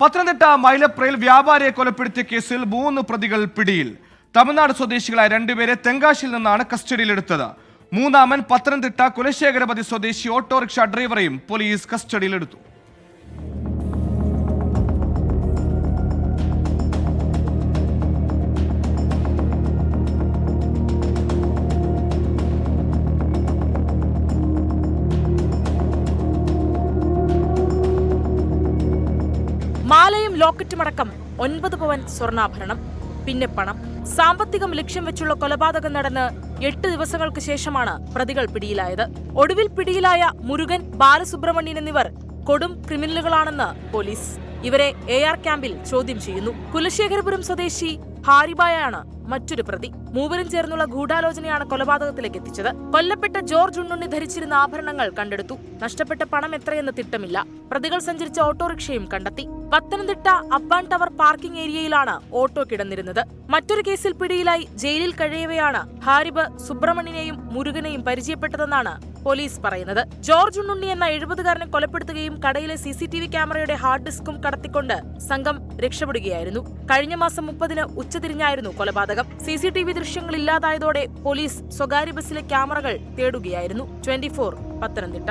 പത്തനംതിട്ട മൈലപ്രയിൽ വ്യാപാരിയെ കൊലപ്പെടുത്തിയ കേസിൽ മൂന്ന് പ്രതികൾ പിടിയിൽ. തമിഴ്നാട് സ്വദേശികളായ രണ്ടുപേരെ തെങ്കാശിയിൽ നിന്നാണ് കസ്റ്റഡിയിലെടുത്തത്. മൂന്നാമൻ പത്തനംതിട്ട കുലശേഖരപതി സ്വദേശി ഓട്ടോറിക്ഷ ഡ്രൈവറെയും പോലീസ് കസ്റ്റഡിയിലെടുത്തു. മാലയും ലോക്കറ്റുമടക്കം ഒൻപത് പവൻ സ്വർണാഭരണം. പിന്നെ പണം. സാമ്പത്തികം ലക്ഷ്യം വെച്ചുള്ള കൊലപാതകം നടന്ന് എട്ട് ദിവസങ്ങൾക്ക് ശേഷമാണ് പ്രതികൾ പിടിയിലായത്. ഒടുവിൽ പിടിയിലായ മുരുകൻ ബാലസുബ്രഹ്മണ്യൻ എന്നിവർ കൊടും ക്രിമിനലുകളാണെന്ന് പോലീസ്. ഇവരെ എ ആർ ക്യാമ്പിൽ ചോദ്യം ചെയ്യുന്നു. കുലശേഖരപുരം സ്വദേശി ഹാരിബായാണ് മറ്റൊരു പ്രതി. മൂവരും ചേർന്നുള്ള ഗൂഢാലോചനയാണ് കൊലപാതകത്തിലേക്ക് എത്തിച്ചത്. കൊല്ലപ്പെട്ട ജോർജ് ഉണ്ണുണ്ണി ധരിച്ചിരുന്ന ആഭരണങ്ങൾ കണ്ടെടുത്തു. നഷ്ടപ്പെട്ട പണം എത്രയെന്ന് തിട്ടമില്ല. പ്രതികൾ സഞ്ചരിച്ച ഓട്ടോറിക്ഷയും കണ്ടെത്തി. പത്തനംതിട്ട അബ്ബാൻ ടവർ പാർക്കിംഗ് ഏരിയയിലാണ് ഓട്ടോ കിടന്നിരുന്നത്. മറ്റൊരു കേസിൽ പിടിയിലായി ജയിലിൽ കഴിയവെയാണ് ഹാരിബ് സുബ്രഹ്മണ്യനെയും മുരുകനെയും പരിചയപ്പെട്ടതെന്നാണ് പോലീസ് പറയുന്നത്. ജോർജ് ഉണ്ണുണ്ണി എന്ന എഴുപതുകാരനെ കൊലപ്പെടുത്തുകയും കടയിലെ സി സി ടി വി ക്യാമറയുടെ ഹാർഡ് ഡിസ്കും കടത്തിക്കൊണ്ട് സംഘം രക്ഷപ്പെടുകയായിരുന്നു. കഴിഞ്ഞ മാസം മുപ്പതിന് ഉച്ചതിരിഞ്ഞായിരുന്നു കൊലപാതകം. സി സി ടി വി ദൃശ്യങ്ങൾ ഇല്ലാതായതോടെ പോലീസ് സ്വകാര്യ ബസ്സിലെ ക്യാമറകൾ തേടുകയായിരുന്നു. Twenty four Pathanamthitta.